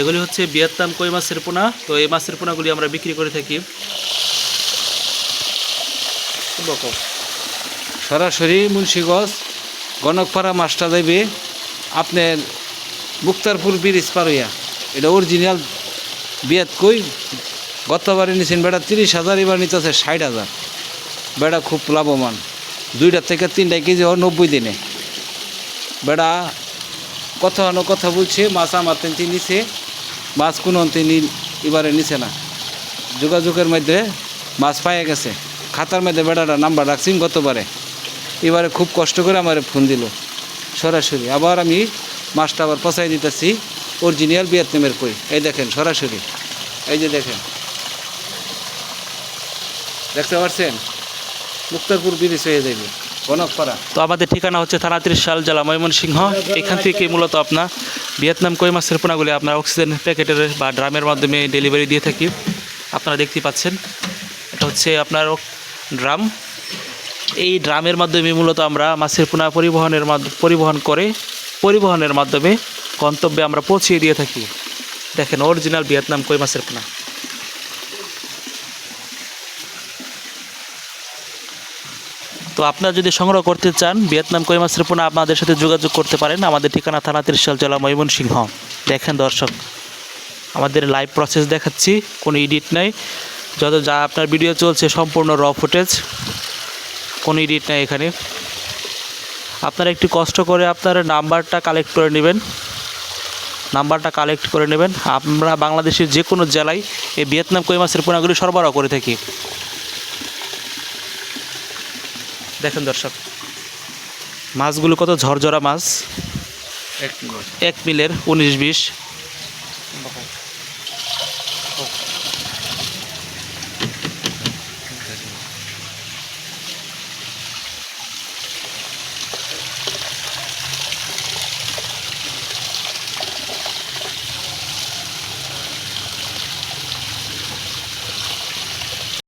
এগুলি হচ্ছে ভিয়েতনাম কই মাছের পোনা। তো এই মাছের পোনাগুলি আমরা বিক্রি করে থাকি। সরাসরি মুন্সিগঞ্জ গণকপাড়া মাছটা দেবে আপনার মুক্তারপুর ব্রিজ পারইয়া এটা অরিজিনাল বিয়াত কই গতবারে নিছেন বেড়া তিরিশ হাজার এবার নিতেছে ষাট হাজার। বেড়া খুব লাভবান। দুইটা থেকে তিনটা কেজি হয় নব্বই দিনে। বেড়া কথা হলো কথা বলছে, মাছ আমার নিছে, মাছ কোনো তিনি এবারে নিছে না। যোগাযোগের মধ্যে মাছ পাইয়া গেছে। খাতার মধ্যে বেড়াটা নাম্বার রাখছি গতবারে। এবারে খুব কষ্ট করে আমার ফোন দিল। সরাসরি। আবার আমি মাছটা আবার পচাই দিতেছি অরিজিনাল ভিয়েতনামের কই। এই দেখেন, সরাসরি। এই যে দেখেন। দেখতে পাচ্ছেন মুক্তারপুর ব্রিজ হয়ে যাবে তো আমাদের ঠিকানা হচ্ছে থানা সাল জেলা ময়মনসিংহ। এখান থেকে মূলত আপনার ভিয়েতনাম কই মাছের পোনাগুলি আপনার অক্সিজেন প্যাকেটের বা ড্রামের মাধ্যমে ডেলিভারি দিয়ে থাকি। আপনারা দেখতে পাচ্ছেন, এটা হচ্ছে আপনার ড্রাম। এই ড্রামের মাধ্যমে মূলত আমরা মাছের পোনা পরিবহনের পরিবহন করে পরিবহনের মাধ্যমে গন্তব্যে আমরা পৌঁছিয়ে দিয়ে থাকি। দেখেন অরিজিনাল ভিয়েতনাম কই মাছের পোনা। তো আপনারা যদি সংগ্রহ করতে চান, ভিয়েতনাম কই মাছের পোনা আপনাদের সাথে যোগাযোগ করতে পারেন। আমাদের ঠিকানা থানা ত্রিশাল জেলা ময়মনসিংহ। দেখেন দর্শক, আমাদের লাইভ প্রসেস দেখাচ্ছি, কোনো এডিট নাই। যত যা আপনার ভিডিও চলছে, সম্পূর্ণ র ফুটেজ কোনো এডিট নাই এখানে। আপনারা একটু কষ্ট করে আপনার নাম্বারটা কালেক্ট করে নেবেন। নাম্বারটা কালেক্ট করে নেবেন। আমরা বাংলাদেশের যে কোনো জেলায় এই ভিয়েতনাম কই মাছের পোনাগুলি সরবরাহ করে থাকি। দেখেন দর্শক মাছগুলো কত ঝরঝরা মাছ। এক মিলের উনিশ বিশ।